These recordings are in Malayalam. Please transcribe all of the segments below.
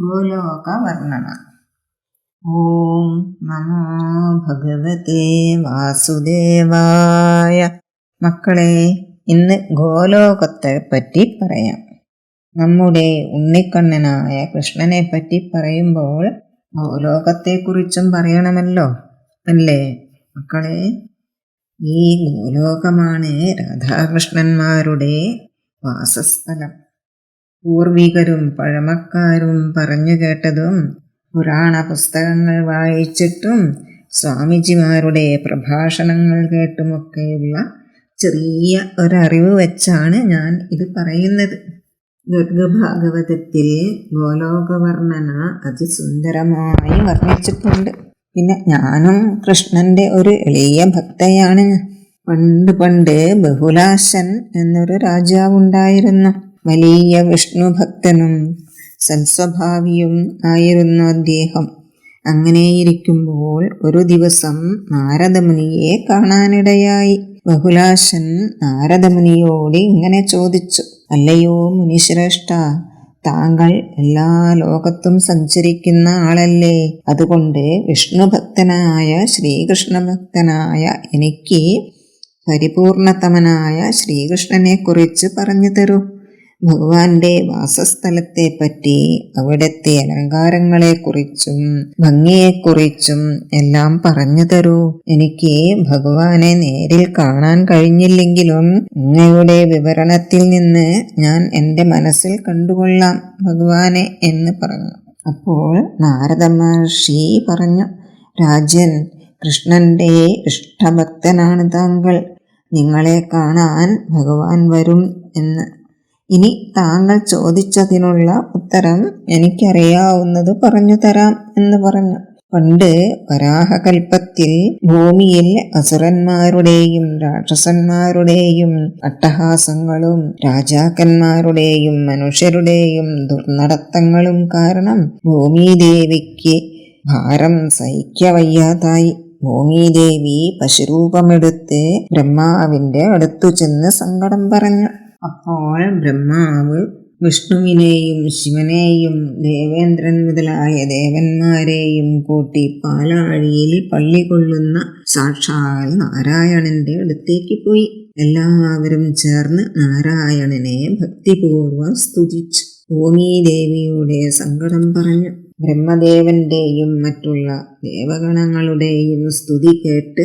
ഗോലോകവർണന ഓം നമോ ഭഗവതേ വാസുദേവായ. മക്കളെ ഇന്ന് ഗോലോകത്തെ പറ്റി പറയാം. നമ്മുടെ ഉണ്ണിക്കണ്ണനായ കൃഷ്ണനെ പറ്റി പറയുമ്പോൾ ഗോലോകത്തെക്കുറിച്ചും പറയണമല്ലോ അല്ലേ? മക്കളെ ഈ ഗോലോകമാണ് രാധാകൃഷ്ണന്മാരുടെ വാസസ്ഥലം. പൂർവികരും പഴമക്കാരും പറഞ്ഞു കേട്ടതും പുരാണ പുസ്തകങ്ങൾ വായിച്ചിട്ടും സ്വാമിജിമാരുടെ പ്രഭാഷണങ്ങൾ കേട്ടുമൊക്കെയുള്ള ചെറിയ ഒരറിവ് വെച്ചാണ് ഞാൻ ഇത് പറയുന്നത്. ഗർഗഭാഗവതത്തിൽ ഗോലോകവർണന അതിസുന്ദരമായി വർണിച്ചിട്ടുണ്ട്. പിന്നെ ഞാനും കൃഷ്ണന്റെ ഒരു എളിയ ഭക്തയാണ്. പണ്ട് പണ്ട് ബഹുലാശൻ എന്നൊരു രാജാവുണ്ടായിരുന്നു. വലിയ വിഷ്ണു ഭക്തനും സൽസ്വഭാവിയും ആയിരുന്നു അദ്ദേഹം. അങ്ങനെയിരിക്കുമ്പോൾ ഒരു ദിവസം നാരദമുനിയെ കാണാനിടയായി. ബഹുലാശൻ നാരദമുനിയോട് ഇങ്ങനെ ചോദിച്ചു അല്ലയോ മുനിശ്രേഷ്ഠ താങ്കൾ എല്ലാ ലോകത്തും സഞ്ചരിക്കുന്ന ആളല്ലേ? അതുകൊണ്ട് വിഷ്ണുഭക്തനായ ശ്രീകൃഷ്ണഭക്തനായ എനിക്ക് പരിപൂർണതമനായ ശ്രീകൃഷ്ണനെ കുറിച്ച് പറഞ്ഞു തരൂ. ഭഗവാന്റെ വാസസ്ഥലത്തെപ്പറ്റി അവിടുത്തെ അലങ്കാരങ്ങളെക്കുറിച്ചും ഭംഗിയെക്കുറിച്ചും എല്ലാം പറഞ്ഞു തരൂ. എനിക്ക് ഭഗവാനെ നേരിൽ കാണാൻ കഴിഞ്ഞില്ലെങ്കിലും അങ്ങയുടെ വിവരണത്തിൽ നിന്ന് ഞാൻ എന്റെ മനസ്സിൽ കണ്ടുകൊള്ളാം ഭഗവാനെ എന്ന് പറഞ്ഞു. അപ്പോൾ നാരദ മഹർഷി പറഞ്ഞു രാജൻ കൃഷ്ണന്റെ ഇഷ്ടഭക്തനാണ് താങ്കൾ. നിങ്ങളെ കാണാൻ ഭഗവാൻ വരും എന്ന് ഇനി താങ്കൾ ചോദിച്ചതിനുള്ള ഉത്തരം എനിക്കറിയാവുന്നത് പറഞ്ഞു തരാം എന്ന് പറഞ്ഞു. പണ്ട് വരാഹകൽപ്പത്തിൽ ഭൂമിയിൽ അസുരന്മാരുടെയും രാക്ഷസന്മാരുടെയും അട്ടഹാസങ്ങളും രാജാക്കന്മാരുടെയും മനുഷ്യരുടെയും ദുർനടത്തങ്ങളും കാരണം ഭൂമിദേവിക്ക് ഭാരം സഹിക്കവയ്യാതായി. ഭൂമിദേവി പശുരൂപമെടുത്ത് ബ്രഹ്മാവിന്റെ അടുത്തു ചെന്ന് സങ്കടം പറഞ്ഞു. അപ്പോൾ ബ്രഹ്മാവ് വിഷ്ണുവിനെയും ശിവനെയും ദേവേന്ദ്രൻ മുതലായ ദേവന്മാരെയും കൂട്ടി പാലാഴിയിൽ പള്ളി കൊള്ളുന്ന സാക്ഷാൽ നാരായണന്റെ അടുത്തേക്ക് പോയി. എല്ലാവരും ചേർന്ന് നാരായണനെ ഭക്തിപൂർവം സ്തുതിച്ചു. ഭൂമിദേവിയുടെ സങ്കടം പറഞ്ഞു. ബ്രഹ്മദേവന്റെയും മറ്റുള്ള ദേവഗണങ്ങളുടെയും സ്തുതി കേട്ട്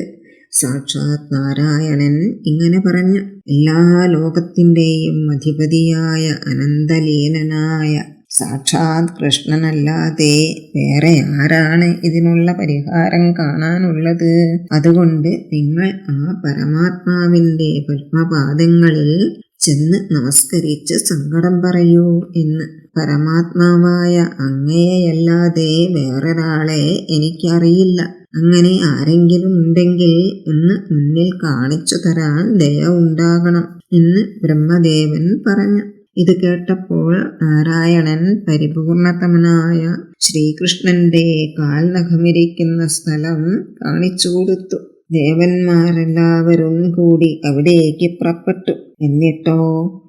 സാക്ഷാത് നാരായണൻ ഇങ്ങനെ പറഞ്ഞു. എല്ലാ ലോകത്തിന്റെയും അധിപതിയായ അനന്തലീനനായ സാക്ഷാത് കൃഷ്ണനല്ലാതെ വേറെ ആരാണ് ഇതിനുള്ള പരിഹാരം കാണാനുള്ളത്? അതുകൊണ്ട് നിങ്ങൾ ആ പരമാത്മാവിന്റെ പത്മപാദങ്ങളിൽ ചെന്ന് നമസ്കരിച്ച് സങ്കടം പറയൂ എന്ന്. പരമാത്മാവായ അങ്ങയെയല്ലാതെ വേറൊരാളെ എനിക്കറിയില്ല. അങ്ങനെ ആരെങ്കിലും ഉണ്ടെങ്കിൽ ഒന്ന് മുന്നിൽ കാണിച്ചു തരാൻ ദയ ഉണ്ടാകണം എന്ന് ബ്രഹ്മദേവൻ പറഞ്ഞു. ഇത് കേട്ടപ്പോൾ നാരായണൻ പരിപൂർണതമനായ ശ്രീകൃഷ്ണന്റെ കാൽനഖമിരിക്കുന്ന സ്ഥലം കാണിച്ചു കൊടുത്തു. ദേവന്മാരെല്ലാവരും കൂടി അവിടേക്ക് പുറപ്പെട്ടു. എന്നിട്ടോ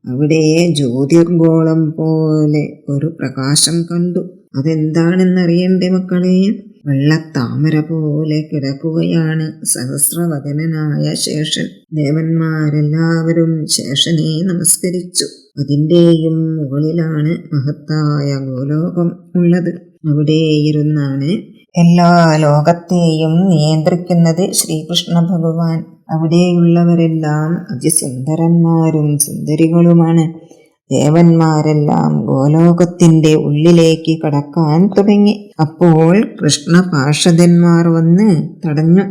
അവിടെ ജ്യോതിർഗോളം പോലെ ഒരു പ്രകാശം കണ്ടു. അതെന്താണെന്നറിയണ്ടേ മക്കളെ? വെള്ളത്താമര പോലെ കിടക്കുകയാണ് സഹസ്രവദനായ ശേഷൻ. ദേവന്മാരെല്ലാവരും ശേഷനെ നമസ്കരിച്ചു. അതിന്റെയും മുകളിലാണ് മഹത്തായ ഗോലോകം ഉള്ളത്. അവിടെ ഇരുന്നാണ് എല്ലാ ലോകത്തെയും നിയന്ത്രിക്കുന്നത് ശ്രീകൃഷ്ണ ഭഗവാൻ. അവിടെയുള്ളവരെല്ലാം അതിസുന്ദരന്മാരും സുന്ദരികളുമാണ്. ദേവന്മാരെല്ലാം ഗോലോകത്തിന്റെ ഉള്ളിലേക്ക് കടക്കാൻ തുടങ്ങി. അപ്പോൾ കൃഷ്ണപാർഷദന്മാർ വന്ന് തടഞ്ഞു.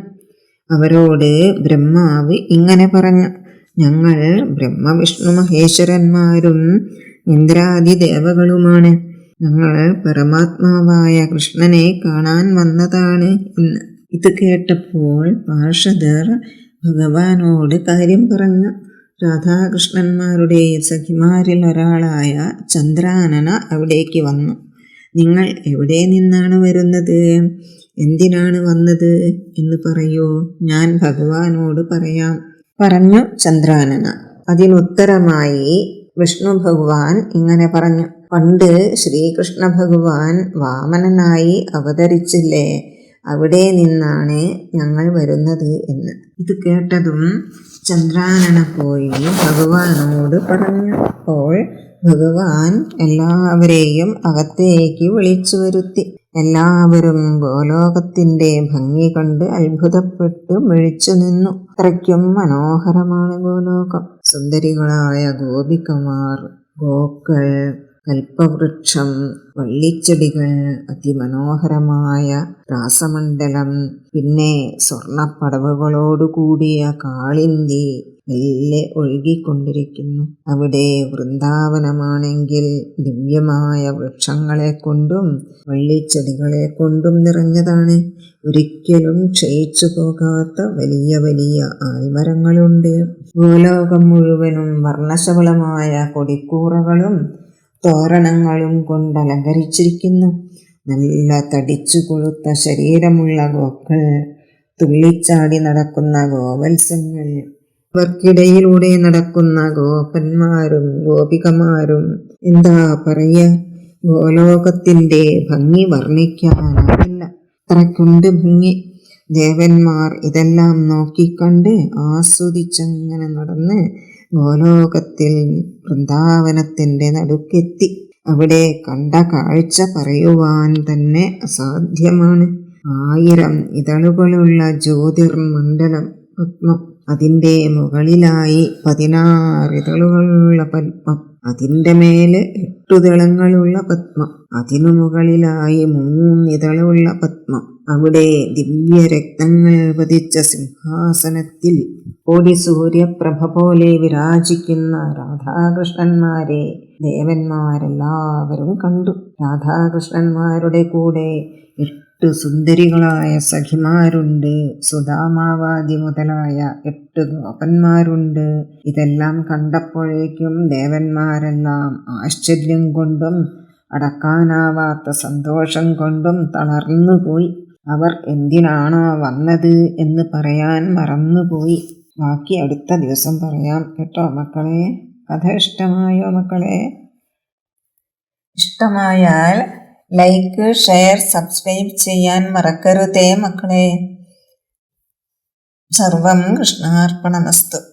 അവരോട് ബ്രഹ്മാവ് ഇങ്ങനെ പറഞ്ഞു ഞങ്ങൾ ബ്രഹ്മവിഷ്ണു മഹേശ്വരന്മാരും ഇന്ദ്രാദി ദേവകളുമാണ് ഞങ്ങൾ പരമാത്മാവായ കൃഷ്ണനെ കാണാൻ വന്നതാണ് എന്ന്. ഇത് കേട്ടപ്പോൾ പാർഷദർ ഭഗവാനോട് കാര്യം പറഞ്ഞു. രാധാകൃഷ്ണന്മാരുടെ സഖിമാരിൽ ഒരാളായ ചന്ദ്രാനന അവിടേക്ക് വന്നു. നിങ്ങൾ എവിടെ നിന്നാണ് വരുന്നത്? എന്തിനാണ് വന്നത്? എന്ന് പറയൂ. ഞാൻ ഭഗവാനോട് പറയാം പറഞ്ഞു ചന്ദ്രാനന. അതിനുത്തരമായി വിഷ്ണു ഭഗവാൻ ഇങ്ങനെ പറഞ്ഞു. പണ്ട് ശ്രീകൃഷ്ണ ഭഗവാൻ വാമനനായി അവതരിച്ചില്ലേ? അവിടെ നിന്നാണ് ഞങ്ങൾ വരുന്നത് എന്ന്. ഇത് കേട്ടതും ചന്ദ്രാനന പോയി ഭഗവാനോട് പറഞ്ഞപ്പോൾ ഭഗവാൻ എല്ലാവരെയും അകത്തേക്ക് വിളിച്ചു വരുത്തി. എല്ലാവരും ഗോലോകത്തിന്റെ ഭംഗി കണ്ട് അത്ഭുതപ്പെട്ട് മിഴിച്ചു നിന്നു. അത്രയ്ക്കും മനോഹരമാണ് ഗോലോകം. സുന്ദരികളായ ഗോപികമാർ ഗോക്കൾ കൽപ്പവൃക്ഷം വള്ളിച്ചെടികൾ അതിമനോഹരമായ രാസമണ്ഡലം പിന്നെ സ്വർണപ്പടവുകളോടുകൂടിയ കാളിന്തി മെല്ലെ ഒഴുകിക്കൊണ്ടിരിക്കുന്നു. അവിടെ വൃന്ദാവനമാണെങ്കിൽ ദിവ്യമായ വൃക്ഷങ്ങളെ കൊണ്ടും വള്ളിച്ചെടികളെ കൊണ്ടും നിറഞ്ഞതാണ്. ഒരിക്കലും ക്ഷയിച്ചു പോകാത്ത വലിയ വലിയ ആൽമരങ്ങളുണ്ട്. ഭൂലോകം മുഴുവനും വർണശബളമായ കൊടിക്കൂറകളും തോരണങ്ങളും കൊണ്ട് അലങ്കരിച്ചിരിക്കുന്നു. നല്ല തടിച്ചു കൊഴുത്ത ശരീരമുള്ള ഗോക്കൾ തുള്ളിച്ചാടി നടക്കുന്ന ഗോവത്സങ്ങൾ ഇവർക്കിടയിലൂടെ നടക്കുന്ന ഗോപന്മാരും ഗോപികമാരും എന്താ പറയ? ഗോലോകത്തിന്റെ ഭംഗി വർണിക്കാനാവില്ല. അത്രയ്ക്കുണ്ട് ഭംഗി. ദേവന്മാർ ഇതെല്ലാം നോക്കിക്കണ്ട് ആസ്വദിച്ചങ്ങനെ നടന്ന് ഗോലോകത്തിൽ വൃന്ദാവനത്തിന്റെ നടുക്കെത്തി. അവിടെ കണ്ട കാഴ്ച പറയുവാൻ തന്നെ അസാധ്യമാണ്. ആയിരം ഇതളുകളുള്ള ജ്യോതിർമണ്ഡലം പത്മം. അതിന്റെ മുകളിലായി പതിനാറ് ഇതളുകളുള്ള പത്മം. അതിന്റെ മേലെ എട്ടു ദളങ്ങളുള്ള പത്മം. അതിനു മുകളിലായി മൂന്നിതളുള്ള പത്മം. അവിടെ ദിവ്യരക്തങ്ങൾ പതിച്ച സിംഹാസനത്തിൽ കോടി സൂര്യപ്രഭ പോലെ വിരാജിക്കുന്ന രാധാകൃഷ്ണന്മാരെ ദേവന്മാരെല്ലാവരും കണ്ടു. രാധാകൃഷ്ണന്മാരുടെ കൂടെ എട്ട് സുന്ദരികളായ സഖിമാരുണ്ട്. സുധാമാവാദി മുതലായ എട്ട് ഗോപന്മാരുണ്ട്. ഇതെല്ലാം കണ്ടപ്പോഴേക്കും ദേവന്മാരെല്ലാം ആശ്ചര്യം കൊണ്ടും അടക്കാനാവാത്ത സന്തോഷം കൊണ്ടും തളർന്നുപോയി. അവർ എന്തിനാണോ വന്നത് എന്ന് പറയാൻ മറന്നുപോയി. ബാക്കി അടുത്ത ദിവസം പറയാം കേട്ടോ മക്കളെ. കഥ ഇഷ്ടമായോ മക്കളെ? ഇഷ്ടമായാൽ ലൈക്ക് ഷെയർ സബ്സ്ക്രൈബ് ചെയ്യാൻ മറക്കരുതേ മക്കളെ. സർവം കൃഷ്ണാർപ്പണമസ്തു.